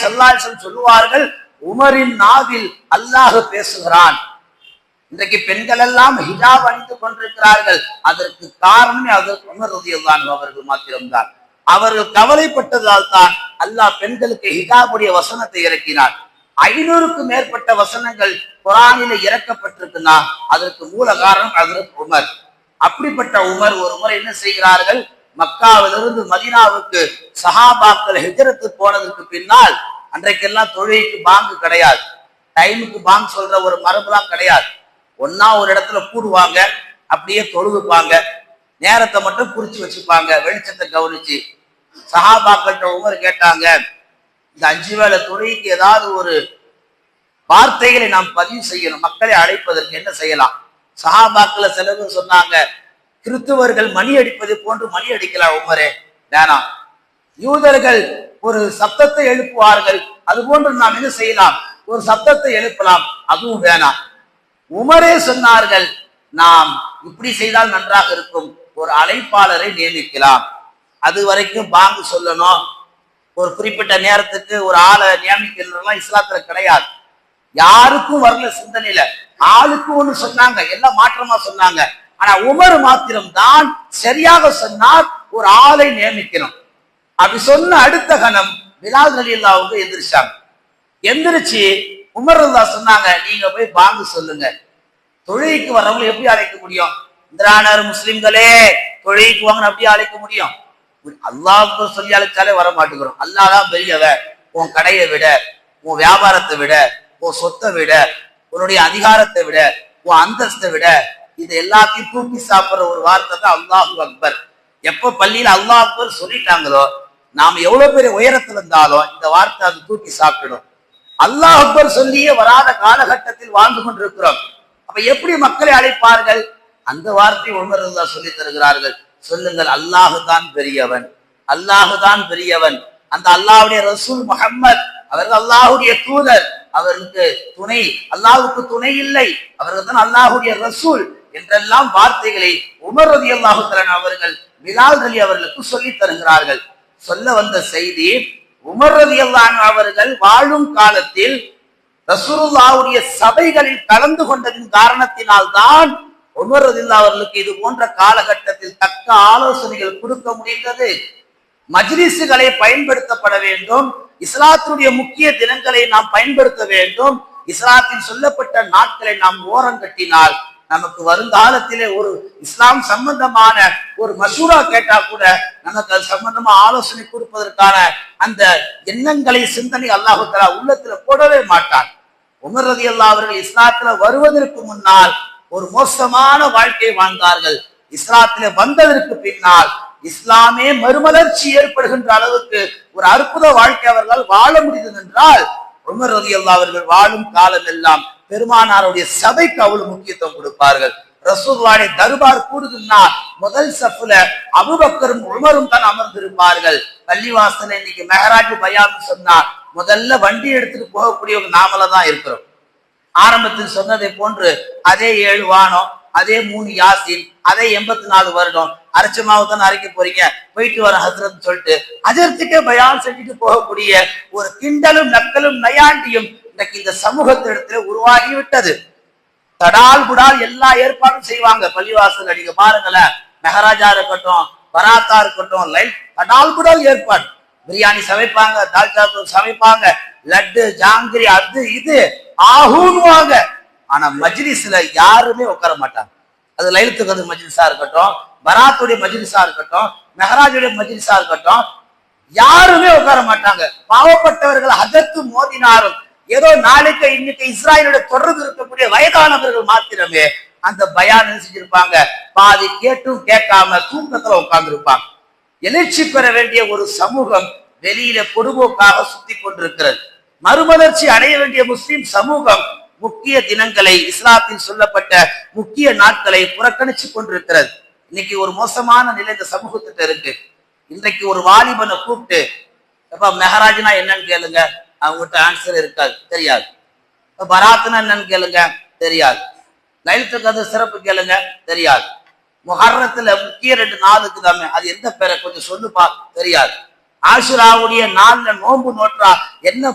செல்லாசன் சொல்லுவார்கள் உமரின் நாவில் அல்லாஹ் பேசுகிறான். இன்றைக்கு பெண்கள் எல்லாம் ஹிஜாப் அணிந்து கொண்டிருக்கிறார்கள். அதற்கு காரணமே அதற்கு உமர் ரதியல்லான் அவர்கள் மாத்திரம்தான். அவர்கள் கவலைப்பட்டதால் தான் அல்லாஹ் பெண்களுக்கு ஹிஜாபுடைய வசனத்தை இறக்கினார். ஐநூறுக்கும் மேற்பட்ட வசனங்கள் குரானில இறக்கப்பட்டிருக்குன்னா அதற்கு மூல காரணம் அதற்கு உமர். அப்படிப்பட்ட உமர் ஒரு முறை என்ன செய்கிறார்கள்? மக்காவிலிருந்து மதினாவுக்கு சஹாபாக்கள் ஹெஜரத்து போனதற்கு பின்னால் அன்றைக்கெல்லாம் தொழுகைக்கு பாங்கு கிடையாது. டைமுக்கு பாங்கு சொல்ற ஒரு மரபுலாம் கிடையாது. ஒன்னா ஒரு இடத்துல கூடுவாங்க அப்படியே தொழுகுப்பாங்க. நேரத்தை மட்டும் குறிச்சு வச்சுப்பாங்க வெளிச்சத்தை கவனிச்சு. சஹாபாக்கள்கிட்ட ஒவ்வொரு கேட்டாங்க இந்த அஞ்சு வேலை தொழுகைக்கு ஏதாவது ஒரு வார்த்தைகளை நாம் பதிவு செய்யணும். மக்களை அழைப்பதற்கு என்ன செய்யலாம்? சஹாபாக்களை செலவு சொன்னாங்க கிறிஸ்துவர்கள் மணி அடிப்பது போன்று மணி அடிக்கலாம் உமரே. வேணாம் யூதர்கள் ஒரு சப்தத்தை எழுப்புவார்கள். அது போன்று நாம் என்ன செய்யலாம்? ஒரு சப்தத்தை எழுப்பலாம். அதுவும் வேணாம் உமரே சொன்னார்கள் நாம் இப்படி செய்தால் நன்றாக இருக்கும். ஒரு அழைப்பாளரை நியமிக்கலாம். அது வரைக்கும் பாங்கு சொல்லணும். ஒரு குறிப்பிட்ட நேரத்துக்கு ஒரு ஆளை நியமிக்கிறதுலாம் இஸ்லாத்துல கிடையாது. யாருக்கும் வரல சிந்தனையில. ஆளுக்கு ஒண்ணு சொன்னாங்க எல்லாம் மாற்றமா சொன்னாங்க. ஆனா உமர் மாத்திரம் தான் சரியாக சொன்னார் ஒரு ஆளை நியமிக்கணும். அப்படி சொன்ன அடுத்த கணம் பிலால் அலி அல்லாவுக்கு எந்திரிச்சாங்க. எந்திரிச்சு உமர் அல்லா சொன்னாங்க நீங்க போய் பாங்கு சொல்லுங்க. தொழுகைக்கு வர்றவங்களை எப்படி அழைக்க முடியும்? இந்திரானர் முஸ்லிம்களே தொழுகைக்கு வாங்க அப்படியே அழைக்க முடியும்? அல்லாவுக்கு சொல்லி அழைச்சாலே வர மாட்டேங்கிறோம். அல்லாஹ் தான் உன் கடையை விட உன் வியாபாரத்தை விட உன் சொத்தை விட உன்னுடைய அதிகாரத்தை விட உன் அந்தஸ்தை விட இது எல்லாத்தையும் தூக்கி சாப்பிடுற ஒரு வார்த்தை தான் அல்லாஹு அக்பர். எப்ப பள்ளியில அல்லாஹ் அக்பர் சொல்லிட்டாங்களோ நாம எவ்வளவு பெரிய உயரத்துல இருந்தாலும் இந்த வார்த்தை அது தூக்கி சாப்பிடும். அல்லாஹ் அக்பர் சொல்லியே வராத காலகட்டத்தில் வாழ்ந்து கொண்டிருக்கிறோம். அப்ப எப்படி மக்களை அழைப்பார்கள்? அந்த வார்த்தை உமர் அல்லாஹ் சொல்லி தருகிறார்கள். சொல்லுங்கள் அல்லாஹு தான் பெரியவன். அல்லாஹு தான் பெரியவன். அந்த அல்லாஹுடைய ரசூல் முஹம்மத் அவர்கள் அல்லாஹுடைய தூதர். அவருக்கு துணை அல்லாஹுக்கு துணை இல்லை. அவர்கள் தான் அல்லாஹுடைய ரசூல். என்றெல்லாம் வார்த்தைகளை உமர் ரதி அவர்கள் மிலால் அலி அவர்களுக்கு சொல்லி தருகிறார்கள். சொல்ல வந்த செய்தி உமர் ரதி அவர்கள் வாழும் காலத்தில் ரசூருல்லாவுடைய சபைகளில் கலந்து கொண்டதின் காரணத்தினால் தான் உமர் ரதில்லா அவர்களுக்கு இது போன்ற காலகட்டத்தில் தக்க ஆலோசனைகள் கொடுக்க முடிந்தது. மஜ்லிசுகளை பயன்படுத்தப்பட வேண்டும். இஸ்லாத்தினுடைய முக்கிய தினங்களை நாம் பயன்படுத்த வேண்டும். இஸ்லாத்தில் சொல்லப்பட்ட நாட்களை நாம் ஓரம் கட்டினால் நமக்கு வருங்காலத்திலே ஒரு இஸ்லாம் சம்பந்தமான ஒரு மசூரா கேட்டா கூட நமக்கு அது சம்பந்தமா ஆலோசனை கொடுப்பதற்கான அந்த எண்ணங்களை சிந்தனை அல்லாஹுத்தலா உள்ளத்துல போடவே மாட்டான். உமர் ரதி அல்லா அவர்கள் இஸ்லாத்துல வருவதற்கு முன்னால் ஒரு மோசமான வாழ்க்கை வாழ்ந்தார்கள். இஸ்லாத்தில வந்ததற்கு பின்னால் இஸ்லாமே மறுமலர்ச்சி ஏற்படுகின்ற அளவுக்கு ஒரு அற்புத வாழ்க்கை அவர்களால் வாழ முடிந்தது என்றால் உமர் ரதி அல்லா அவர்கள் வாழும் காலம் எல்லாம் பெருமானாருடைய சபைக்கு அவ்வளவு முக்கியத்துவம் கொடுப்பார்கள். ரசூல்லாடைய தர்பார் கூடுதுன்னா முதல் சஃப்ல அபுபக்கரும் உமரும் தான் அமர்ந்திருப்பார்கள். பள்ளிவாசல இன்னைக்கு மெஹராஜ் பயான்னு சொன்னா முதல்ல வண்டி எடுத்துட்டு போகக்கூடியவங்க நாமல தான் இருக்கிறோம். ஆரம்பத்தில் சொன்னதை போன்று அதே ஏழு வானம் அதே மூணு யாசின் அதே எண்பத்தி நாலு வருடம் அரைச்சமாவை தான் அரைக்க போறீங்க? போயிட்டு வர ஹசரத் சொல்லிட்டு அஜர்த்துக்கே பயான் செஞ்சுட்டு போகக்கூடிய ஒரு கிண்டலும் நக்கலும் நயாண்டியும் இன்னைக்கு இந்த சமூகத்திடத்துல உருவாகி விட்டது தடால் குடால் எல்லா ஏற்பாடும் செய்வாங்க. பள்ளிவாசல் நீங்க பாருங்களேன். மெஹராஜா இருக்கட்டும் பராத்தா இருக்கட்டும் லைட் தடால் குடால் ஏற்பாடு. பிரியாணி சமைப்பாங்க தால் சமைப்பாங்க. லட்டு ஜாங்கிரி அது இது ஆகுன்னுவாங்க. ஆனா மஜ்லிஸ்ல யாருமே உட்கார மாட்டாங்க. அது லைலத்துக்கு கதிர் மஜ்லிஸா இருக்கட்டும் பராத்துடைய மஜ்லிஸா இருக்கட்டும் மெஹராஜுடைய மஜ்லிஸா இருக்கட்டும் யாருமே உட்கார மாட்டாங்க. பாவப்பட்டவர்கள் அதற்கு மோதினாரும் ஏதோ நாளைக்கு இன்னைக்கு இஸ்ராயலோட தொடர்பு இருக்கக்கூடிய வயதானவர்கள் மாத்திரமே அந்த பயான் செஞ்சிருப்பாங்க? பாதி கேட்டும் கேட்காம தூக்கத்துல உட்கார்ந்து இருப்பாங்க எழுச்சி பெற வேண்டிய ஒரு சமூகம் வெளியில பொடுபோக்காக சுத்தி கொண்டிருக்கிறது. மறுமலர்ச்சி அடைய வேண்டிய முஸ்லிம் சமூகம் முக்கிய தினங்களை இஸ்லாத்தில் சொல்லப்பட்ட முக்கிய நாட்களை புறக்கணிச்சு கொண்டிருக்கிறது. இன்னைக்கு ஒரு மோசமான நிலை இந்த சமூகத்திட்ட இருக்கு. இன்றைக்கு ஒரு வாலிபனை கூப்பிட்டு எப்ப மெஹராஜ்னா என்னன்னு கேளுங்க. அவங்ககிட்ட ஆன்சர் இருக்காது. தெரியாது. இப்போ பராத்னா என்னன்னு கேளுங்க. தெரியாது. லைலத்து கதர் சிறப்பு கேளுங்க. தெரியாது. முஹர்ரத்துல முக்கிய ரெண்டு நாளுக்கு தாமே அது எந்த பேரை கொஞ்சம் சொல்லுப்பா. தெரியாது. ஆசுராவுடைய நாள்ல நோன்பு நோற்றா என்ன